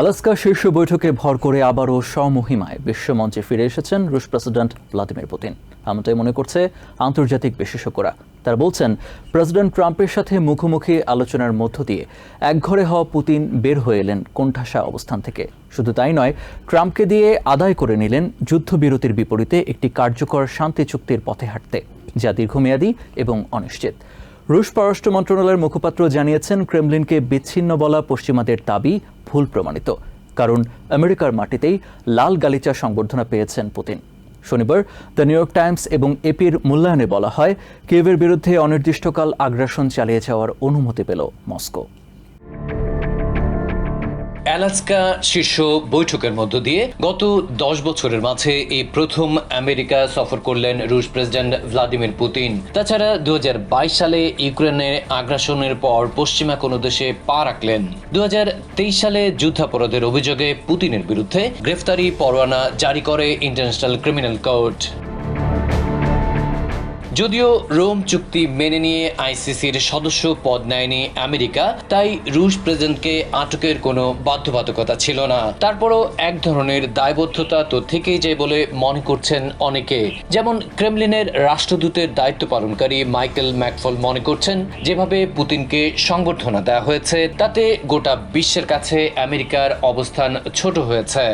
Alaska শীর্ষ বৈঠকে ভর করে আবারও স্বমহিমায় বিশ্বমঞ্চে ফিরে এসেছেন রুশ প্রেসিডেন্ট ভ্লাদিমির পুতিন। এমনটাই মনে করছে আন্তর্জাতিক বিশেষজ্ঞরা। তারা বলছেন, প্রেসিডেন্ট ট্রাম্পের সাথে মুখোমুখি আলোচনার মধ্য দিয়ে একঘরে হওয়া পুতিন বের হয়ে এলেন কোণঠাসা অবস্থান থেকে। শুধু তাই নয়, ট্রাম্পকে দিয়ে আদায় করে নিলেন যুদ্ধবিরতির বিপরীতে একটি কার্যকর শান্তি চুক্তির পথে হাঁটতে, যা দীর্ঘমেয়াদী এবং অনিশ্চিত। রুশ পররাষ্ট্র মন্ত্রণালয়ের মুখপাত্র জানিয়েছেন, ক্রেমলিনকে বিচ্ছিন্ন বলা পশ্চিমাদের দাবি ভুল প্রমাণিত, কারণ আমেরিকার মাটিতেই লাল গালিচা সংবর্ধনা পেয়েছেন পুতিন। শনিবার দ্য নিউ ইয়র্ক টাইমস এবং এপির মূল্যায়নে বলা হয় কেভের বিরুদ্ধে অনির্দিষ্টকাল আগ্রাসন চালিয়ে যাওয়ার অনুমতি পেল মস্কো। অ্যালাস্কা শীর্ষ বৈঠকের মধ্য দিয়ে গত দশ বছরের মাঝে এই প্রথম আমেরিকা সফর করলেন রুশ প্রেসিডেন্ট ভ্লাদিমির পুতিন। তাছাড়া দু হাজার বাইশ সালে ইউক্রেনের আগ্রাসনের পর পশ্চিমা কোনো দেশে পা রাখলেন। দু হাজার তেইশ সালে যুদ্ধাপরাধের অভিযোগে পুতিনের বিরুদ্ধে গ্রেফতারি পরোয়ানা জারি করে ইন্টারন্যাশনাল ক্রিমিনাল কোর্ট। যদিও রোম চুক্তি মেনে নিয়ে আইসিসির সদস্য পদ নেয়নি আমেরিকা, তাই রুশ প্রেসিডেন্টকে আটকের কোনো বাধ্যবাধকতা ছিল না। তারপরও এক ধরনের দায়বদ্ধতা তো থেকেই যায় বলে মনে করছেন অনেকে। যেমন ক্রেমলিনের রাষ্ট্রদূতের দায়িত্ব পালনকারী মাইকেল ম্যাকফল মনে করছেন, যেভাবে পুতিনকে সংবর্ধনা দেওয়া হয়েছে, তাতে গোটা বিশ্বের কাছে আমেরিকার অবস্থান ছোট হয়েছে।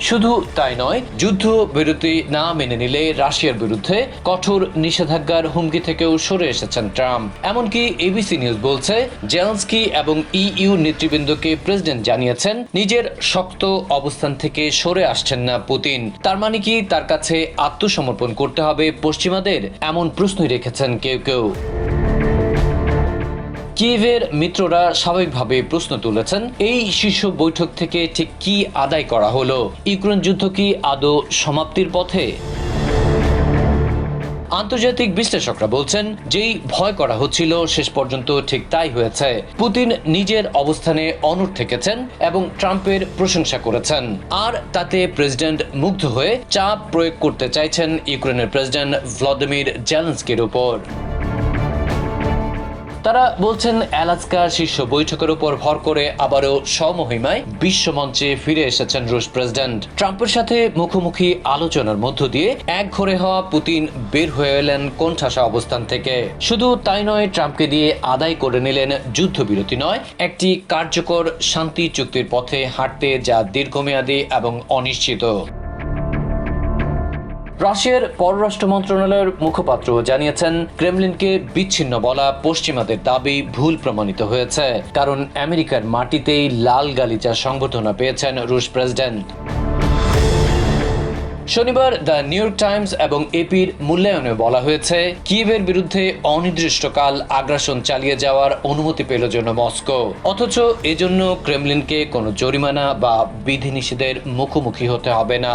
শুধু তাই নয় যুদ্ধ বিরতি না মেনে নিলে রাশিয়ার বিরুদ্ধে কঠোর নিষেধাজ্ঞার হুমকি থেকেও সরে এসেছেন ট্রাম্প। এমনকি এবিসি নিউজ বলছে জেলস্কি এবং ইইউ নেতৃবৃন্দকে প্রেসিডেন্ট জানিয়েছেন, নিজের শক্ত অবস্থান থেকে সরে আসছেন না পুতিন। তার মানে কি তার কাছে আত্মসমর্পণ করতে হবে পশ্চিমাদের? এমন প্রশ্নই রেখেছেন কেউ কেউ। কিয়েভের মিত্ররা স্বাভাবিকভাবে প্রশ্ন তুলেছেন, এই শীর্ষ বৈঠক থেকে ঠিক কি আদায় করা হলো? ইউক্রেন যুদ্ধ কি আদৌ সমাপ্তির পথে? আন্তর্জাতিক বিশ্লেষকরা বলছেন, যেই ভয় করা হচ্ছিল, শেষ পর্যন্ত ঠিক তাই হয়েছে। পুতিন নিজের অবস্থানে অনড় থেকেছেন এবং ট্রাম্পের প্রশংসা করেছেন। আর তাতে প্রেসিডেন্ট মুগ্ধ হয়ে চাপ প্রয়োগ করতে চাইছেন ইউক্রেনের প্রেসিডেন্ট ভ্লাদিমির জেলেন্সকির উপর। তারা বলছেন অ্যালাস্কা শীর্ষ বৈঠকের উপর ভর করে আবারও স্বমহিমায় বিশ্বমঞ্চে ফিরে এসেছেন রুশ প্রেসিডেন্ট। ট্রাম্পের সাথে মুখোমুখি আলোচনার মধ্য দিয়ে এক ঘরে হওয়া পুতিন বের হয়ে এলেন কোণঠাসা অবস্থান থেকে। শুধু তাই নয়, ট্রাম্পকে দিয়ে আদায় করে নিলেন যুদ্ধবিরতি নয়, একটি কার্যকর শান্তি চুক্তির পথে হাঁটতে যা দীর্ঘমেয়াদী এবং অনিশ্চিত। রাশিয়ার পররাষ্ট্র মন্ত্রণালয়ের মুখপাত্র জানিয়েছেন, ক্রেমলিনকে বিচ্ছিন্ন বলা পশ্চিমাদের দাবি ভুল প্রমাণিত হয়েছে, কারণ আমেরিকার মাটিতেই লাল গালিচা সংবর্ধনা পেয়েছেন রুশ প্রেসিডেন্ট। শনিবার দ্য নিউ ইয়র্ক টাইমস এবং এপির মূল্যায়নে বলা হয়েছে, কিয়েভের বিরুদ্ধে অনির্দিষ্টকাল আগ্রাসন চালিয়ে যাওয়ার অনুমতি পেল জন্য মস্কো। অথচ এজন্য ক্রেমলিনকে কোনো জরিমানা বা বিধিনিষেধের মুখোমুখি হতে হবে না।